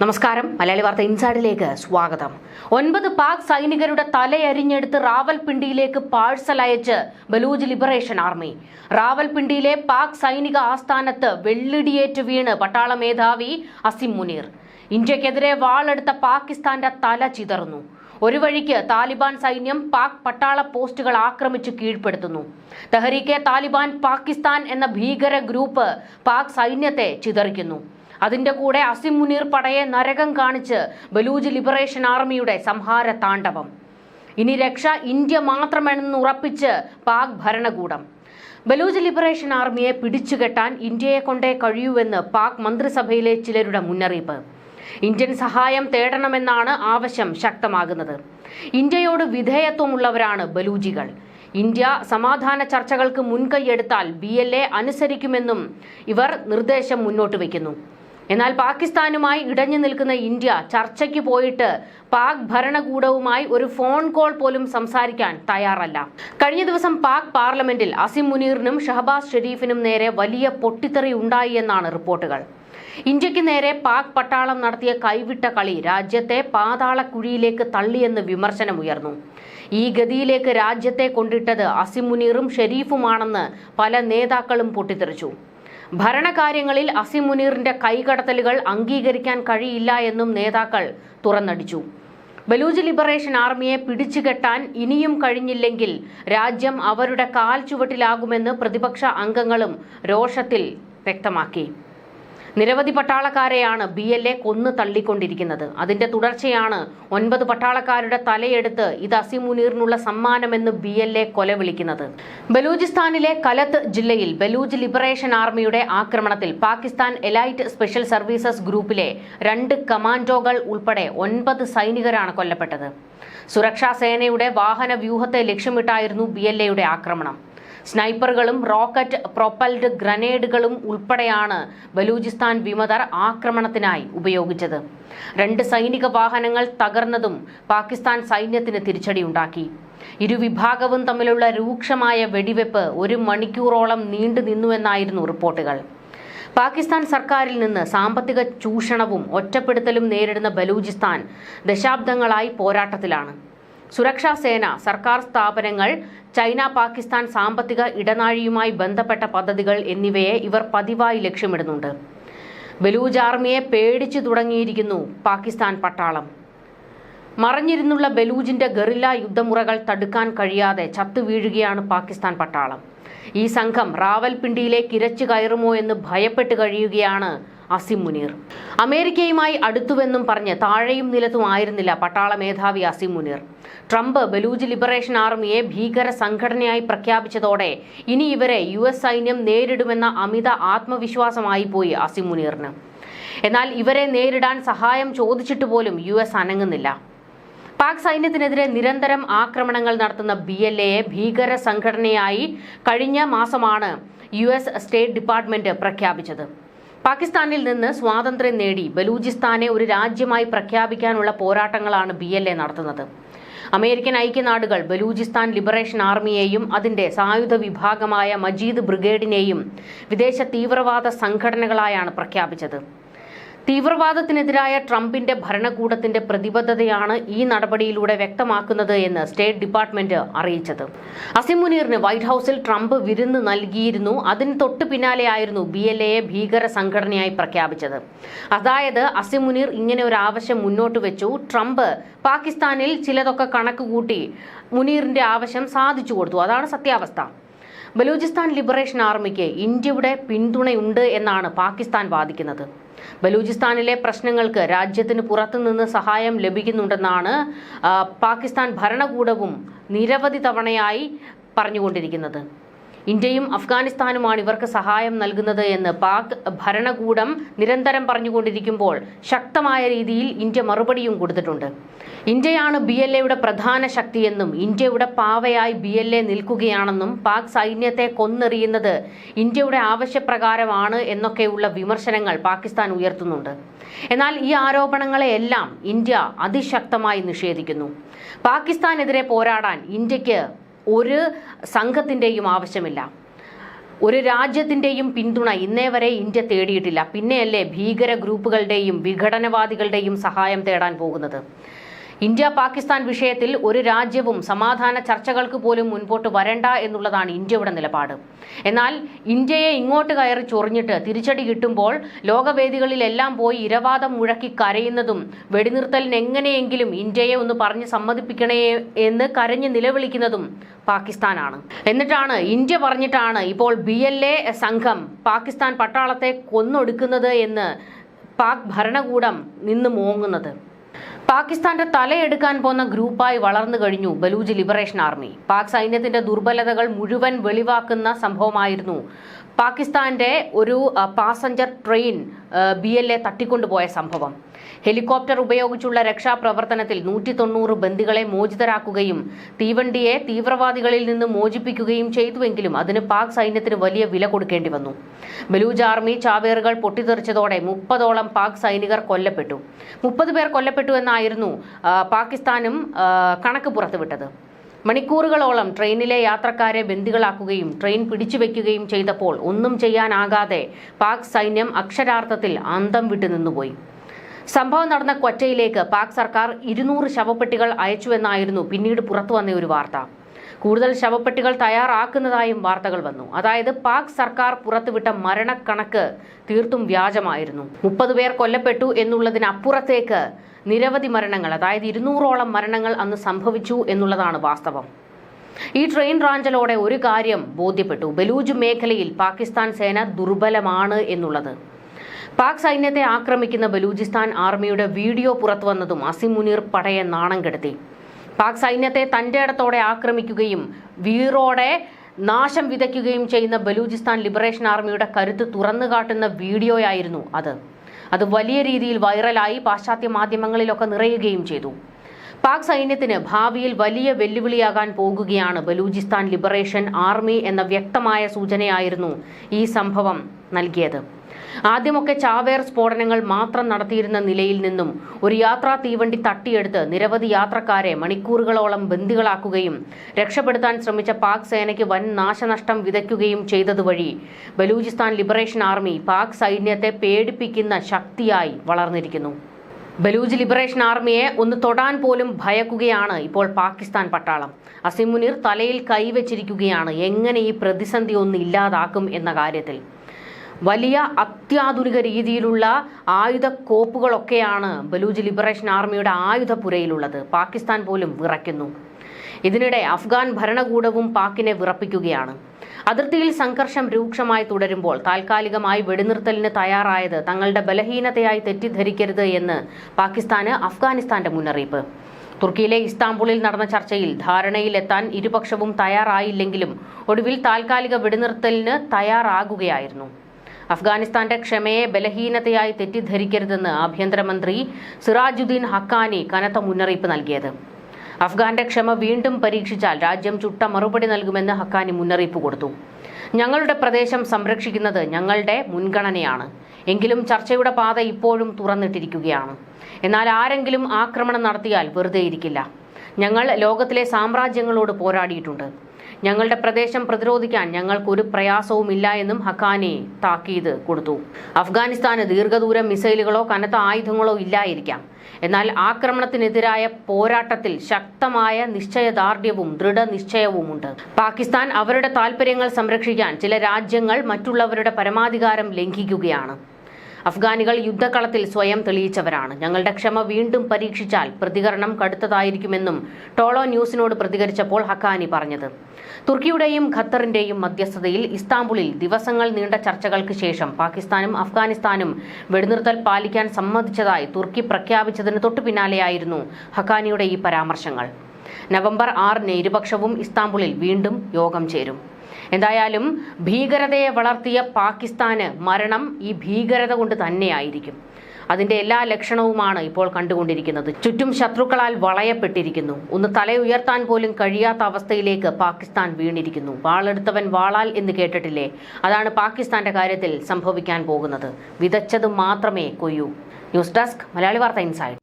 നമസ്കാരം. മലയാളി വാർത്ത ഇൻസൈഡിലേക്ക് സ്വാഗതം. ഒൻപത് പാക് സൈനികരുടെ തലയരിഞ്ഞെടുത്ത് റാവൽപിണ്ടിയിലേക്ക് പാഴ്സൽ അയച്ച് ബലൂജ് ലിബറേഷൻ ആർമി. റാവൽപിണ്ടിയിലെ പാക് സൈനിക ആസ്ഥാനത്ത് വെള്ളിടിയേറ്റ് വീണ് പട്ടാള മേധാവി അസിം മുനീർ. ഇന്ത്യക്കെതിരെ വാളെടുത്ത പാകിസ്ഥാന്റെ തല ചിതറുന്നു. ഒരു വഴിക്ക് താലിബാൻ സൈന്യം പാക് പട്ടാള പോസ്റ്റുകൾ ആക്രമിച്ച് കീഴ്പ്പെടുത്തുന്നു. തെഹരീക്കെ താലിബാൻ പാകിസ്ഥാൻ എന്ന ഭീകര ഗ്രൂപ്പ് പാക് സൈന്യത്തെ ചിതറിക്കുന്നു. അതിന്റെ കൂടെ അസിം മുനീർ പടയെ നരകം കാണിച്ച് ബലൂജ് ലിബറേഷൻ ആർമിയുടെ സംഹാര താണ്ഡവം. ഇനി രക്ഷ ഇന്ത്യ മാത്രമെന്ന് ഉറപ്പിച്ച് പാക് ഭരണകൂടം. ബലൂജ് ലിബറേഷൻ ആർമിയെ പിടിച്ചുകെട്ടാൻ ഇന്ത്യയെ കൊണ്ടേ കഴിയൂവെന്ന് പാക് മന്ത്രിസഭയിലെ ചിലരുടെ മുന്നറിയിപ്പ്. ഇന്ത്യൻ സഹായം തേടണമെന്നാണ് ആവശ്യം ശക്തമാകുന്നത്. ഇന്ത്യയോട് വിധേയത്വമുള്ളവരാണ് ബലൂജികൾ. ഇന്ത്യ സമാധാന ചർച്ചകൾക്ക് മുൻകൈയെടുത്താൽ ബി എൽ എ അനുസരിക്കുമെന്നും ഇവർ നിർദ്ദേശം മുന്നോട്ട് വയ്ക്കുന്നു. എന്നാൽ പാകിസ്ഥാനുമായി ഇടഞ്ഞു നിൽക്കുന്ന ഇന്ത്യ ചർച്ചയ്ക്ക് പോയിട്ട് പാക് ഭരണകൂടവുമായി ഒരു ഫോൺ കോൾ പോലും സംസാരിക്കാൻ തയ്യാറല്ല. കഴിഞ്ഞ ദിവസം പാക് പാർലമെന്റിൽ അസിം മുനീറിനും ഷഹബാസ് ഷെരീഫിനും നേരെ വലിയ പൊട്ടിത്തെറി ഉണ്ടായി എന്നാണ് റിപ്പോർട്ടുകൾ. ഇന്ത്യയ്ക്ക് നേരെ പാക് പട്ടാളം നടത്തിയ കൈവിട്ട കളി രാജ്യത്തെ പാതാളക്കുഴിയിലേക്ക് തള്ളിയെന്ന് വിമർശനമുയർന്നു ഈ ഗതിയിലേക്ക് രാജ്യത്തെ കൊണ്ടിട്ടത് അസിം മുനീറും ഷെരീഫുമാണെന്ന് പല നേതാക്കളും പൊട്ടിത്തെറിച്ചു. ഭരണകാര്യങ്ങളിൽ അസിം മുനീറിന്റെ കൈകടത്തലുകൾ അംഗീകരിക്കാൻ കഴിയില്ല എന്നും നേതാക്കൾ തുറന്നടിച്ചു. ബലൂജ് ലിബറേഷൻ ആർമിയെ പിടിച്ചുകെട്ടാൻ ഇനിയും കഴിഞ്ഞില്ലെങ്കിൽ രാജ്യം അവരുടെ കാൽ ചുവട്ടിലാകുമെന്ന് പ്രതിപക്ഷ അംഗങ്ങളും രോഷത്തിൽ വ്യക്തമാക്കി. നിരവധി പട്ടാളക്കാരെയാണ് ബി എൽ എ കൊന്നു തള്ളിക്കൊണ്ടിരിക്കുന്നത്. അതിന്റെ തുടർച്ചയാണ് ഒൻപത് പട്ടാളക്കാരുടെ തലയെടുത്ത് ഇത് അസിമുനീറിനുള്ള സമ്മാനമെന്ന് ബി എൽ എ കൊല വിളിക്കുന്നത്. ബലൂചിസ്ഥാനിലെ കലത്ത് ജില്ലയിൽ ബലൂജ് ലിബറേഷൻ ആർമിയുടെ ആക്രമണത്തിൽ പാകിസ്ഥാൻ എലൈറ്റ് സ്പെഷ്യൽ സർവീസസ് ഗ്രൂപ്പിലെ രണ്ട് കമാൻഡോകൾ ഉൾപ്പെടെ ഒൻപത് സൈനികരാണ് കൊല്ലപ്പെട്ടത്. സുരക്ഷാ സേനയുടെ വാഹന വ്യൂഹത്തെ ലക്ഷ്യമിട്ടായിരുന്നു ബി ആക്രമണം. സ്നൈപ്പറുകളും റോക്കറ്റ് പ്രൊപ്പൽഡ് ഗ്രനേഡുകളും ഉൾപ്പെടെയാണ് ബലൂചിസ്ഥാൻ വിമതർ ആക്രമണത്തിനായി ഉപയോഗിച്ചത്. രണ്ട് സൈനിക വാഹനങ്ങൾ തകർന്നതും പാകിസ്ഥാൻ സൈന്യത്തിന് തിരിച്ചടിയുണ്ടാക്കി. ഇരുവിഭാഗവും തമ്മിലുള്ള രൂക്ഷമായ വെടിവെപ്പ് ഒരു മണിക്കൂറോളം നീണ്ടു നിന്നുവെന്നായിരുന്നു റിപ്പോർട്ടുകൾ. പാകിസ്ഥാൻ സർക്കാരിൽ നിന്ന് സാമ്പത്തിക ചൂഷണവും ഒറ്റപ്പെടുത്തലും നേരിടുന്ന ബലൂചിസ്ഥാൻ ദശാബ്ദങ്ങളായി പോരാട്ടത്തിലാണ്. സുരക്ഷാ സേന സർക്കാർ സ്ഥാപനങ്ങൾ ചൈന പാകിസ്ഥാൻ സാമ്പത്തിക ഇടനാഴിയുമായി ബന്ധപ്പെട്ട പദ്ധതികൾ എന്നിവയെ ഇവർ പതിവായി ലക്ഷ്യമിടുന്നുണ്ട്. ബലൂജ് ആർമിയെ പേടിച്ചു തുടങ്ങിയിരിക്കുന്നു പാകിസ്ഥാൻ പട്ടാളം. മറഞ്ഞിരുന്നുള്ള ബലൂജിന്റെ ഗറില്ല യുദ്ധമുറകൾ തടുക്കാൻ കഴിയാതെ ചത്തുവീഴുകയാണ് പാകിസ്ഥാൻ പട്ടാളം. ഈ സംഘം റാവൽപിണ്ടിയിലേക്ക് ഇരച്ചു കയറുമോ എന്ന് ഭയപ്പെട്ട് കഴിയുകയാണ് അസിം മുനീർ. അമേരിക്കയുമായി അടുത്തുവെന്നും പറഞ്ഞ് താഴെയും നിലത്തും ആയിരുന്നില്ല പട്ടാള മേധാവി അസിം മുനീർ. ട്രംപ് ബലൂജ് ലിബറേഷൻ ആർമിയെ ഭീകര സംഘടനയായി പ്രഖ്യാപിച്ചതോടെ ഇനി ഇവരെ യു എസ് സൈന്യം നേരിടുമെന്ന അമിത ആത്മവിശ്വാസമായി പോയി അസിം മുനീറിന്. എന്നാൽ ഇവരെ നേരിടാൻ സഹായം ചോദിച്ചിട്ട് പോലും യു എസ് അനങ്ങുന്നില്ല. പാക് സൈന്യത്തിനെതിരെ നിരന്തരം ആക്രമണങ്ങൾ നടത്തുന്ന ബി എൽ എയെ ഭീകര സംഘടനയായി കഴിഞ്ഞ മാസമാണ് യു എസ് സ്റ്റേറ്റ് ഡിപ്പാർട്ട്മെന്റ് പ്രഖ്യാപിച്ചത്. പാകിസ്ഥാനിൽ നിന്ന് സ്വാതന്ത്ര്യം നേടി ബലൂചിസ്ഥാനെ ഒരു രാജ്യമായി പ്രഖ്യാപിക്കാനുള്ള പോരാട്ടങ്ങളാണ് ബി എൽ എ നടത്തുന്നത്. അമേരിക്കൻ ഐക്യനാടുകൾ ബലൂചിസ്ഥാൻ ലിബറേഷൻ ആർമിയെയും അതിന്റെ സായുധ വിഭാഗമായ മജീദ് ബ്രിഗേഡിനെയും വിദേശ തീവ്രവാദ സംഘടനകളായാണ് പ്രഖ്യാപിച്ചത്. തീവ്രവാദത്തിനെതിരായ ട്രംപിന്റെ ഭരണകൂടത്തിന്റെ പ്രതിബദ്ധതയാണ് ഈ നടപടിയിലൂടെ വ്യക്തമാക്കുന്നത് എന്ന് സ്റ്റേറ്റ് ഡിപ്പാർട്ട്മെന്റ് അറിയിച്ചത്. അസിമുനീറിന് വൈറ്റ് ഹൌസിൽ ട്രംപ് വിരുന്ന് നൽകിയിരുന്നു. അതിന് തൊട്ടു പിന്നാലെയായിരുന്നു ബി എൽ എയെ ഭീകര സംഘടനയായി പ്രഖ്യാപിച്ചത്. അതായത് അസിമുനീർ ഇങ്ങനെ ഒരു ആവശ്യം മുന്നോട്ട് വെച്ചു. ട്രംപ് പാകിസ്ഥാനിൽ ചിലതൊക്കെ കണക്ക് കൂട്ടി മുനീറിന്റെ ആവശ്യം സാധിച്ചു കൊടുത്തു. അതാണ് സത്യാവസ്ഥ. ബലൂചിസ്ഥാൻ ലിബറേഷൻ ആർമിക്ക് ഇന്ത്യയുടെ പിന്തുണയുണ്ട് എന്നാണ് പാകിസ്ഥാൻ വാദിക്കുന്നത്. ബലൂചിസ്ഥാനിലെ പ്രശ്നങ്ങൾക്ക് രാജ്യത്തിന് പുറത്തുനിന്ന് സഹായം ലഭിക്കുന്നുണ്ടെന്നാണ് പാകിസ്ഥാൻ ഭരണകൂടവും നിരവധി തവണയായി പറഞ്ഞുകൊണ്ടിരിക്കുന്നത്. ഇന്ത്യയും അഫ്ഗാനിസ്ഥാനുമാണ് ഇവർക്ക് സഹായം നൽകുന്നത് എന്ന് പാക് ഭരണകൂടം നിരന്തരം പറഞ്ഞുകൊണ്ടിരിക്കുമ്പോൾ ശക്തമായ രീതിയിൽ ഇന്ത്യ മറുപടിയും കൊടുത്തിട്ടുണ്ട്. ഇന്ത്യയാണ് ബി എൽ എയുടെ പ്രധാന ശക്തിയെന്നും ഇന്ത്യയുടെ പാവയായി ബി എൽ എ നിൽക്കുകയാണെന്നും പാക് സൈന്യത്തെ കൊന്നെറിയുന്നത് ഇന്ത്യയുടെ ആവശ്യപ്രകാരമാണ് എന്നൊക്കെയുള്ള വിമർശനങ്ങൾ പാകിസ്ഥാൻ ഉയർത്തുന്നുണ്ട്. എന്നാൽ ഈ ആരോപണങ്ങളെയെല്ലാം ഇന്ത്യ അതിശക്തമായി നിഷേധിക്കുന്നു. പാകിസ്ഥാനെതിരെ പോരാടാൻ ഇന്ത്യയ്ക്ക് ഒരു സംഘത്തിന്റെയും ആവശ്യമില്ല. ഒരു രാജ്യത്തിന്റെയും പിന്തുണ ഇന്നേ വരെ ഇന്ത്യ തേടിയിട്ടില്ല. പിന്നെയല്ലേ ഭീകര ഗ്രൂപ്പുകളുടെയും വിഘടനവാദികളുടെയും സഹായം തേടാൻ പോകുന്നത്. ഇന്ത്യ പാകിസ്ഥാൻ വിഷയത്തിൽ ഒരു രാജ്യവും സമാധാന ചർച്ചകൾക്ക് പോലും മുൻപോട്ട് വരണ്ട എന്നുള്ളതാണ് ഇന്ത്യയുടെ നിലപാട്. എന്നാൽ ഇന്ത്യയെ ഇങ്ങോട്ട് കയറി ചൊറിഞ്ഞിട്ട് തിരിച്ചടി കിട്ടുമ്പോൾ ലോകവേദികളിലെല്ലാം പോയി ഇരവാദം മുഴക്കി കരയുന്നതും വെടിനിർത്തലിന് എങ്ങനെയെങ്കിലും ഇന്ത്യയെ ഒന്ന് പറഞ്ഞ് സമ്മതിപ്പിക്കണേ എന്ന് കരഞ്ഞ് നിലവിളിക്കുന്നതും പാകിസ്ഥാനാണ്. എന്നിട്ടാണ് ഇന്ത്യ പറഞ്ഞിട്ടാണ് ഇപ്പോൾ ബി സംഘം പാകിസ്ഥാൻ പട്ടാളത്തെ കൊന്നൊടുക്കുന്നത് എന്ന് പാക് ഭരണകൂടം നിന്ന് മോങ്ങുന്നത്. പാകിസ്ഥാന്റെ തലയെടുക്കാൻ പോന്ന ഗ്രൂപ്പായി വളർന്നു കഴിഞ്ഞു ബലൂജ് ലിബറേഷൻ ആർമി. പാക് സൈന്യത്തിന്റെ ദുർബലതകൾ മുഴുവൻ വെളിവാക്കുന്ന സംഭവമായിരുന്നു. പാകിസ്ഥാന്റെ ഒരു passenger train B L A തട്ടിക്കൊണ്ടുപോയ സംഭവം. ഹെലികോപ്റ്റർ ഉപയോഗിച്ചുള്ള രക്ഷാപ്രവർത്തനത്തിൽ നൂറ്റി തൊണ്ണൂറ് ബന്ദികളെ മോചിതരാക്കുകയും തീവണ്ടിയെ തീവ്രവാദികളിൽ നിന്ന് മോചിപ്പിക്കുകയും ചെയ്തുവെങ്കിലും അതിന് പാക് സൈന്യത്തിന് വലിയ വില കൊടുക്കേണ്ടി വന്നു. ബലൂജ് ആർമി ചാവേറുകൾ പൊട്ടിത്തെറിച്ചതോടെ മുപ്പതോളം പാക് സൈനികർ കൊല്ലപ്പെട്ടു. മുപ്പത് പേർ കൊല്ലപ്പെട്ടു എന്നായിരുന്നു പാകിസ്ഥാനും കണക്ക് പുറത്തുവിട്ടത്. മണിക്കൂറുകളോളം ട്രെയിനിലെ യാത്രക്കാരെ ബന്ദികളാക്കുകയും ട്രെയിൻ പിടിച്ചുവെക്കുകയും ചെയ്തപ്പോൾ ഒന്നും ചെയ്യാനാകാതെ പാക് സൈന്യം അക്ഷരാർത്ഥത്തിൽ അന്തം വിട്ടു നിന്നുപോയി സംഭവം നടന്ന ക്വറ്റയിലേക്ക് പാക് സർക്കാർ ഇരുന്നൂറ് ശവപ്പെട്ടികൾ അയച്ചുവെന്നായിരുന്നു പിന്നീട് പുറത്തു വന്ന ഒരു വാർത്ത. കൂടുതൽ ശവപ്പെട്ടികൾ തയ്യാറാക്കുന്നതായും വാർത്തകൾ വന്നു. അതായത് പാക് സർക്കാർ പുറത്തുവിട്ട മരണക്കണക്ക് തീർത്തും വ്യാജമായിരുന്നു. മുപ്പത് പേർ കൊല്ലപ്പെട്ടു എന്നുള്ളതിനപ്പുറത്തേക്ക് നിരവധി മരണങ്ങൾ അതായത് ഇരുന്നൂറോളം മരണങ്ങൾ അന്ന് സംഭവിച്ചു എന്നുള്ളതാണ് വാസ്തവം. ഈ ട്രെയിൻ റാഞ്ചലോടെ ഒരു കാര്യം ബോധ്യപ്പെട്ടു. ബലൂജ് മേഖലയിൽ പാകിസ്ഥാൻ സേന ദുർബലമാണ് എന്നുള്ളത്. പാക് സൈന്യത്തെ ആക്രമിക്കുന്ന ബലൂചിസ്ഥാൻ ആർമിയുടെ വീഡിയോ പുറത്തുവന്നതും അസിം മുനീർ പടയെ നാണം കെടുത്തി. പാക് സൈന്യത്തെ തന്റെ ഇടത്തോടെ ആക്രമിക്കുകയും വീറോടെ നാശം വിതയ്ക്കുകയും ചെയ്യുന്ന ബലൂചിസ്ഥാൻ ലിബറേഷൻ ആർമിയുടെ കരുത്ത് തുറന്നു കാട്ടുന്ന വീഡിയോയായിരുന്നു അത്. അത് വലിയ രീതിയിൽ വൈറലായി പാശ്ചാത്യ മാധ്യമങ്ങളിലൊക്കെ നിറയുകയും ചെയ്തു. പാക് സൈന്യത്തിന് ഭാവിയിൽ വലിയ വെല്ലുവിളിയാകാൻ പോകുകയാണ് ബലൂചിസ്ഥാൻ ലിബറേഷൻ ആർമി എന്ന വ്യക്തമായ സൂചനയായിരുന്നു ഈ സംഭവം നൽകിയത്. ആദ്യമൊക്കെ ചാവേർ സ്ഫോടനങ്ങൾ മാത്രം നടത്തിയിരുന്ന നിലയിൽ നിന്നും ഒരു യാത്രാ തീവണ്ടി തട്ടിയെടുത്ത് നിരവധി യാത്രക്കാരെ മണിക്കൂറുകളോളം ബന്ദികളാക്കുകയും രക്ഷപ്പെടുത്താൻ ശ്രമിച്ച പാക് സേനയ്ക്ക് വൻ നാശനഷ്ടം വിതയ്ക്കുകയും ചെയ്തതുവഴി ബലൂചിസ്ഥാൻ ലിബറേഷൻ ആർമി പാക് സൈന്യത്തെ പേടിപ്പിക്കുന്ന ശക്തിയായി വളർന്നിരിക്കുന്നു. ബലൂജ് ലിബറേഷൻ ആർമിയെ ഒന്ന് തൊടാൻ പോലും ഭയക്കുകയാണ് ഇപ്പോൾ പാകിസ്ഥാൻ പട്ടാളം. അസിം മുനീർ തലയിൽ കൈവച്ചിരിക്കുകയാണ്. എങ്ങനെ ഈ പ്രതിസന്ധി ഒന്ന് ഇല്ലാതാക്കും എന്ന കാര്യത്തിൽ. വലിയ അത്യാധുനിക രീതിയിലുള്ള ആയുധ കോപ്പുകളൊക്കെയാണ് ബലൂജ് ലിബറേഷൻ ആർമിയുടെ ആയുധപ്പുരയിലുള്ളത്. പാകിസ്ഥാൻ പോലും വിറയ്ക്കുന്നു. ഇതിനിടെ അഫ്ഗാൻ ഭരണകൂടവും പാക്കിനെ വിറപ്പിക്കുകയാണ്. അതിർത്തിയിൽ സംഘർഷം രൂക്ഷമായി തുടരുമ്പോൾ താൽക്കാലികമായി വെടിനിർത്തലിന് തയ്യാറായത് തങ്ങളുടെ ബലഹീനതയായി തെറ്റിദ്ധരിക്കരുത് എന്ന് പാകിസ്ഥാന് അഫ്ഗാനിസ്ഥാന്റെ മുന്നറിയിപ്പ്. തുർക്കിയിലെ ഇസ്താംബുളിൽ നടന്ന ചർച്ചയിൽ ധാരണയിലെത്താൻ ഇരുപക്ഷവും തയ്യാറായില്ലെങ്കിലും ഒടുവിൽ താൽക്കാലിക വെടിനിർത്തലിന് തയ്യാറാകുകയായിരുന്നു. അഫ്ഗാനിസ്ഥാന്റെ ക്ഷമയെ ബലഹീനതയായി തെറ്റിദ്ധരിക്കരുതെന്ന് ആഭ്യന്തരമന്ത്രി സിറാജുദ്ദീൻ ഹക്കാനി കനത്ത മുന്നറിയിപ്പ് നൽകിയത്. അഫ്ഗാന്റെ ക്ഷമ വീണ്ടും പരീക്ഷിച്ചാൽ രാജ്യം ചുട്ട മറുപടി നൽകുമെന്ന് ഹക്കാനി മുന്നറിയിപ്പ് കൊടുത്തു. ഞങ്ങളുടെ പ്രദേശം സംരക്ഷിക്കുന്നത് ഞങ്ങളുടെ മുൻഗണനയാണ്. എങ്കിലും ചർച്ചയുടെ പാത ഇപ്പോഴും തുറന്നിട്ടിരിക്കുകയാണ്. എന്നാൽ ആരെങ്കിലും ആക്രമണം നടത്തിയാൽ വെറുതെയിരിക്കില്ല ഞങ്ങൾ ലോകത്തിലെ സാമ്രാജ്യങ്ങളോട് പോരാടിയിട്ടുണ്ട്. ഞങ്ങളുടെ പ്രദേശം പ്രതിരോധിക്കാൻ ഞങ്ങൾക്ക് ഞങ്ങൾക്കൊരു പ്രയാസവുമില്ല എന്നും ഹക്കാനി താക്കീത് കൊടുത്തു. അഫ്ഗാനിസ്ഥാന് ദീർഘദൂര മിസൈലുകളോ കനത്ത ആയുധങ്ങളോ ഇല്ലായിരിക്കാം. എന്നാൽ ആക്രമണത്തിനെതിരായ പോരാട്ടത്തിൽ ശക്തമായ നിശ്ചയദാർഢ്യവും ദൃഢനിശ്ചയവുമുണ്ട്. പാകിസ്ഥാൻ അവരുടെ താൽപര്യങ്ങൾ സംരക്ഷിക്കാൻ ചില രാജ്യങ്ങൾ മറ്റുള്ളവരുടെ പരമാധികാരം ലംഘിക്കുകയാണ്. അഫ്ഗാനികൾ യുദ്ധക്കളത്തിൽ സ്വയം തെളിയിച്ചവരാണ്. ഞങ്ങളുടെ ക്ഷമ വീണ്ടും പരീക്ഷിച്ചാൽ പ്രതികരണം കടുത്തതായിരിക്കുമെന്നും ടോളോ ന്യൂസിനോട് പ്രതികരിച്ചപ്പോൾ ഹക്കാനി പറഞ്ഞത്. തുർക്കിയുടെയും ഖത്തറിന്റെയും മധ്യസ്ഥതയിൽ ഇസ്താംബുളിൽ ദിവസങ്ങൾ നീണ്ട ചർച്ചകൾക്ക് ശേഷം പാകിസ്ഥാനും അഫ്ഗാനിസ്ഥാനും വെടിനിർത്തൽ പാലിക്കാൻ സമ്മതിച്ചതായി തുർക്കി പ്രഖ്യാപിച്ചതിന് തൊട്ടു പിന്നാലെയായിരുന്നു ഹക്കാനിയുടെ ഈ പരാമർശങ്ങൾ. നവംബർ ആറിന് ഇരുപക്ഷവും ഇസ്താംബുളിൽ വീണ്ടും യോഗം ചേരും. എന്തായാലും ഭീകരതയെ വളർത്തിയ പാകിസ്ഥാന് മരണം ഈ ഭീകരത കൊണ്ട് തന്നെയായിരിക്കും. അതിന്റെ എല്ലാ ലക്ഷണവുമാണ് ഇപ്പോൾ കണ്ടുകൊണ്ടിരിക്കുന്നത്. ചുറ്റും ശത്രുക്കളാൽ വളയപ്പെട്ടിരിക്കുന്നു. ഒന്ന് തല ഉയർത്താൻ പോലും കഴിയാത്ത അവസ്ഥയിലേക്ക് പാകിസ്ഥാൻ വീണിരിക്കുന്നു. വാളെടുത്തവൻ വാളാൽ എന്ന് കേട്ടിട്ടില്ലേ? അതാണ് പാകിസ്ഥാന്റെ കാര്യത്തിൽ സംഭവിക്കാൻ പോകുന്നത്. വിതച്ചത് മാത്രമേ കൊയ്യൂ. ന്യൂസ് ഡെസ്ക് മലയാളി വാർത്ത ഇൻസൈഡ്.